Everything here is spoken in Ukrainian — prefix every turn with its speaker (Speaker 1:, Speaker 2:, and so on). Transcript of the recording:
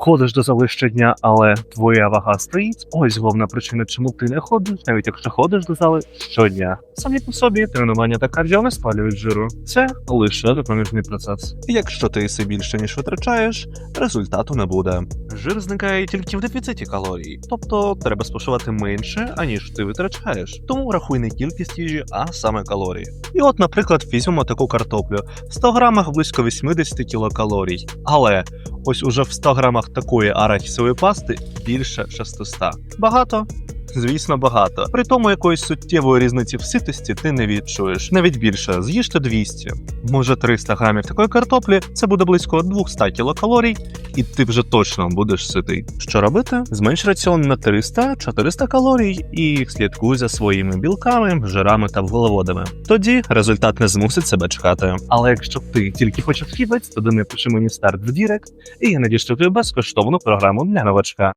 Speaker 1: ходиш до зали щодня, але твоя вага стоїть. Ось головна причина, чому ти не ходиш, навіть якщо ходиш до зали щодня. Самі по собі тренування та кардіо не спалюють жиру. Це лише допоміжний процес.
Speaker 2: Якщо ти все більше, ніж витрачаєш, результату не буде. Жир зникає тільки в дефіциті калорій, тобто треба споживати менше, аніж ти витрачаєш. Тому рахуй не кількість їжі, а саме калорії. І от, наприклад, візьмемо таку картоплю. В 100 грамах близько 80 кілокалорій. Але ось уже в 100 грамах такої арахісової пасти більше 600. Багато? Звісно, багато. При тому якоїсь суттєвої різниці в ситості ти не відчуєш. Навіть більше, з'їжте 200. Може 300 грамів такої картоплі, це буде близько 200 кілокалорій, і ти вже точно будеш ситий. Що робити? Зменш раціон на 300-400 калорій і слідкуй за своїми білками, жирами та вуглеводами. Тоді результат не змусить себе чекати.
Speaker 1: Але якщо ти тільки хочеш хібець, то напиши мені старт в Дірект, і я надішлю тобі безкоштовну програму для новачка.